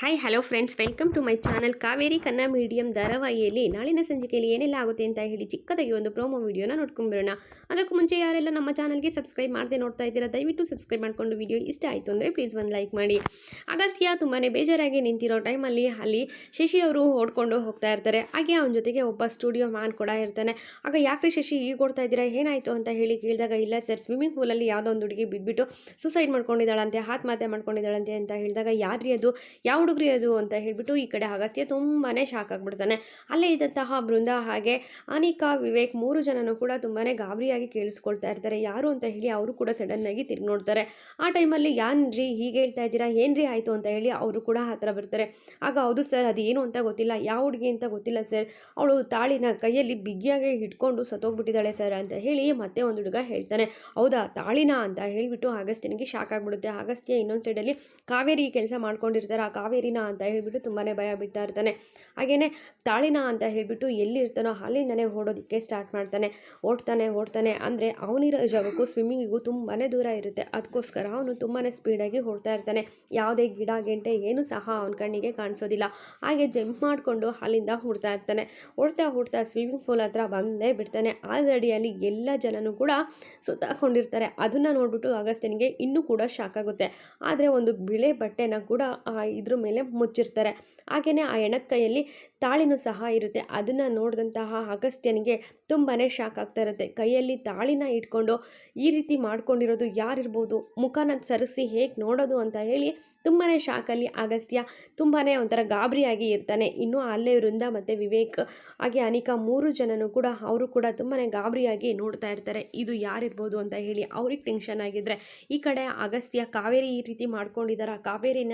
Hi hello friends welcome to my channel Kaveri Kannada medium ಧಾರಾವಾಹಿಯಲ್ಲಿ ನಾಳಿನ ಸಂಚಿಕೆಯಲ್ಲಿ ಏನೆಲ್ಲ ಆಗುತ್ತೆ ಅಂತ ಹೇಳಿ ಚಿಕ್ಕದಾಗಿ ಒಂದು ಪ್ರೋಮೋ ವೀಡಿಯೋನ ನೋಡ್ಕೊಂಡು ಬರೋಣ. ಅದಕ್ಕೂ ಮುಂಚೆ ಯಾರೆಲ್ಲ ನಮ್ಮ ಚಾನಲ್ಗೆ ಸಬ್ಸ್ಕ್ರೈಬ್ ಮಾಡದೆ ನೋಡ್ತಾ ಇದ್ದೀರಾ, ದಯವಿಟ್ಟು ಸಬ್ಸ್ಕ್ರೈಬ್ ಮಾಡಿಕೊಂಡು ವಿಡಿಯೋ ಇಷ್ಟ ಆಯಿತು ಅಂದರೆ ಪ್ಲೀಸ್ ಒಂದು ಲೈಕ್ ಮಾಡಿ. ಅಗಸ್ತ್ಯ ತುಂಬಾ ಬೇಜಾರಾಗಿ ನಿಂತಿರೋ ಟೈಮಲ್ಲಿ ಅಲ್ಲಿ ಶಶಿ ಅವರು ಓಡ್ಕೊಂಡು ಹೋಗ್ತಾ ಇರ್ತಾರೆ. ಹಾಗೆ ಅವನ ಜೊತೆಗೆ ಒಬ್ಬ ಸ್ಟುಡಿಯೋ ಮ್ಯಾನ್ ಕೂಡ ಇರ್ತಾನೆ. ಆಗ ಯಾಕೆ ಶಶಿ ಈಗ ಓಡ್ತಾ ಇದ್ದೀರಾ, ಏನಾಯಿತು ಅಂತ ಹೇಳಿ ಕೇಳಿದಾಗ, ಇಲ್ಲ ಸರ್ ಸ್ವಿಮ್ಮಿಂಗ್ ಪೂಲಲ್ಲಿ ಯಾವುದೋ ಒಂದು ಹುಡುಗಿ ಬಿಟ್ಬಿಟ್ಟು ಸುಸೈಡ್ ಮಾಡ್ಕೊಂಡಿದ್ದಾಳಂತೆ, ಆತ್ಮಹತ್ಯೆ ಮಾಡ್ಕೊಂಡಿದ್ದಾಳಂತೆ ಅಂತ ಹೇಳಿದಾಗ ಯಾರ್ರಿ ಅದು? ಯಾವ ಹುಡುಗ್ರಿ ಅದು ಅಂತ ಹೇಳಿಬಿಟ್ಟು ಈ ಕಡೆ ಅಗಸ್ತ್ಯ ತುಂಬಾ ಶಾಕ್ ಆಗಿಬಿಡ್ತಾನೆ. ಅಲ್ಲೇ ಇದ್ದಂತಹ ಬೃಂದ ಹಾಗೆ ಅನಿಕಾ, ವಿವೇಕ್ ಮೂರು ಜನನು ಕೂಡ ತುಂಬಾ ಗಾಬರಿಯಾಗಿ ಕೇಳಿಸ್ಕೊಳ್ತಾ ಇರ್ತಾರೆ. ಯಾರು ಅಂತ ಹೇಳಿ ಅವರು ಕೂಡ ಸಡನ್ನಾಗಿ ತಿರುಗಿ ನೋಡ್ತಾರೆ. ಆ ಟೈಮಲ್ಲಿ ಯಾನ್ರಿ ಹೀಗೆ ಹೇಳ್ತಾ ಇದ್ದೀರಾ? ಏನ್ರಿ ಆಯಿತು ಅಂತ ಹೇಳಿ ಅವರು ಕೂಡ ಹತ್ತಿರ ಬರ್ತಾರೆ. ಆಗ ಹೌದು ಸರ್, ಅದು ಏನು ಅಂತ ಗೊತ್ತಿಲ್ಲ. ಯಾವ ಹುಡುಗಿ ಅಂತ ಗೊತ್ತಿಲ್ಲ ಸರ್. ಅವಳು ತಾಳಿನ ಕೈಯಲ್ಲಿ ಬಿಗಿಯಾಗಿ ಹಿಡ್ಕೊಂಡು ಸತ್ತೋಗ್ಬಿಟ್ಟಿದ್ದಾಳೆ ಸರ್ ಅಂತ ಹೇಳಿ ಮತ್ತೆ ಒಂದು ಹುಡುಗ ಹೇಳ್ತಾನೆ. ಹೌದಾ, ತಾಳಿನ ಅಂತ ಹೇಳಿಬಿಟ್ಟು ಅಗಸ್ತ್ಯನಿಗೆ ಶಾಕ್ ಆಗಿಬಿಡುತ್ತೆ. ಅಗಸ್ತ್ಯ ಇನ್ನೊಂದು ಸೈಡಲ್ಲಿ ಕಾವೇರಿ ಕೆಲಸ ಮಾಡ್ಕೊಂಡಿರ್ತಾರೆ. ಆ ಕಾವೇರಿನ ಅಂತ ಹೇಳಿಬಿಟ್ಟು ತುಂಬಾ ಭಯ ಬಿಡ್ತಾ ಇರ್ತಾನೆ. ಹಾಗೆಯೇ ತಾಳಿನ ಅಂತ ಹೇಳಿಬಿಟ್ಟು ಎಲ್ಲಿರ್ತಾನೋ ಅಲ್ಲಿಂದನೇ ಓಡೋದಕ್ಕೆ ಸ್ಟಾರ್ಟ್ ಮಾಡ್ತಾನೆ. ಓಡ್ತಾನೆ ಓಡ್ತಾನೆ. ಅಂದರೆ ಅವನಿರೋ ಜಾಗಕ್ಕೂ ಸ್ವಿಮ್ಮಿಂಗಿಗೂ ತುಂಬಾ ದೂರ ಇರುತ್ತೆ. ಅದಕ್ಕೋಸ್ಕರ ಅವನು ತುಂಬಾ ಸ್ಪೀಡಾಗಿ ಓಡ್ತಾ ಇರ್ತಾನೆ. ಯಾವುದೇ ಗಿಡ, ಗೆಂಟೆ ಏನೂ ಸಹ ಅವನ ಕಣ್ಣಿಗೆ ಕಾಣಿಸೋದಿಲ್ಲ. ಹಾಗೆ ಜಂಪ್ ಮಾಡಿಕೊಂಡು ಅಲ್ಲಿಂದ ಹುಡ್ತಾ ಇರ್ತಾನೆ. ಓಡ್ತಾ ಹುಡ್ತಾ ಸ್ವಿಮ್ಮಿಂಗ್ ಪೂಲ್ ಹತ್ರ ಬಂದೇ ಬಿಡ್ತಾನೆ. ಆಲ್ರೆಡಿ ಅಲ್ಲಿ ಎಲ್ಲ ಜನನೂ ಕೂಡ ಸುತ್ತಾಕೊಂಡಿರ್ತಾರೆ. ಅದನ್ನು ನೋಡ್ಬಿಟ್ಟು ಅಗಸ್ತ್ಯನಿಗೆ ಇನ್ನೂ ಕೂಡ ಶಾಕ್ ಆಗುತ್ತೆ. ಆದರೆ ಒಂದು ಬಿಳೆ ಬಟ್ಟೆನ ಕೂಡ ಇದ್ರ ಮೇಲೆ ಮುಚ್ಚಿರ್ತಾರೆ. ಹಾಗೆಯೇ ಆ ಹೆಣದ ಕೈಯಲ್ಲಿ ತಾಳಿನೂ ಸಹ ಇರುತ್ತೆ. ಅದನ್ನು ನೋಡಿದಂತಹ ಅಗಸ್ತ್ಯನಿಗೆ ತುಂಬಾ ಶಾಕ್ ಆಗ್ತಾ ಇರುತ್ತೆ. ಕೈಯಲ್ಲಿ ತಾಳಿನ ಇಟ್ಕೊಂಡು ಈ ರೀತಿ ಮಾಡ್ಕೊಂಡಿರೋದು ಯಾರಿರ್ಬೋದು? ಮುಖನ ಸರಿಸಿ ಹೇಗೆ ನೋಡೋದು ಅಂತ ಹೇಳಿ ತುಂಬಾ ಶಾಕಲ್ಲಿ ಅಗಸ್ತ್ಯ ತುಂಬಾ ಒಂಥರ ಗಾಬರಿಯಾಗಿ ಇರ್ತಾನೆ. ಇನ್ನು ಅಲ್ಲೇ ವೃಂದ ಮತ್ತು ವಿವೇಕ್, ಹಾಗೆ ಅನಿಕಾ ಮೂರು ಜನನು ಕೂಡ ಅವರು ಕೂಡ ತುಂಬಾ ಗಾಬರಿಯಾಗಿ ನೋಡ್ತಾ ಇರ್ತಾರೆ. ಇದು ಯಾರಿರ್ಬೋದು ಅಂತ ಹೇಳಿ ಅವ್ರಿಗೆ ಟೆನ್ಷನ್ ಆಗಿದ್ರೆ ಈ ಕಡೆ ಅಗಸ್ತ್ಯ ಕಾವೇರಿ ಈ ರೀತಿ ಮಾಡ್ಕೊಂಡಿದ್ದಾರ ಕಾವೇರಿನ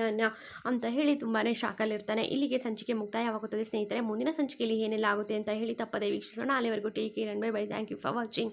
ಅಂತ ಹೇಳಿ ತುಂಬಾ ಶಾಕಲ್ಲಿರ್ತಾನೆ. ಇಲ್ಲಿಗೆ ಸಂಚಿಕೆ ಮುಕ್ತಾಯವಾಗುತ್ತದೆ. ಸ್ನೇಹಿತರೆ, ಮುಂದಿನ ಸಂಚಿಕೆಯಲ್ಲಿ ಏನೆಲ್ಲ ಆಗುತ್ತೆ ಅಂತ ಹೇಳಿ ತಪ್ಪದೆ ವೀಕ್ಷಿಸೋಣ. ಅಲ್ಲಿವರೆಗೂ take care and bye bye. Thank you for watching.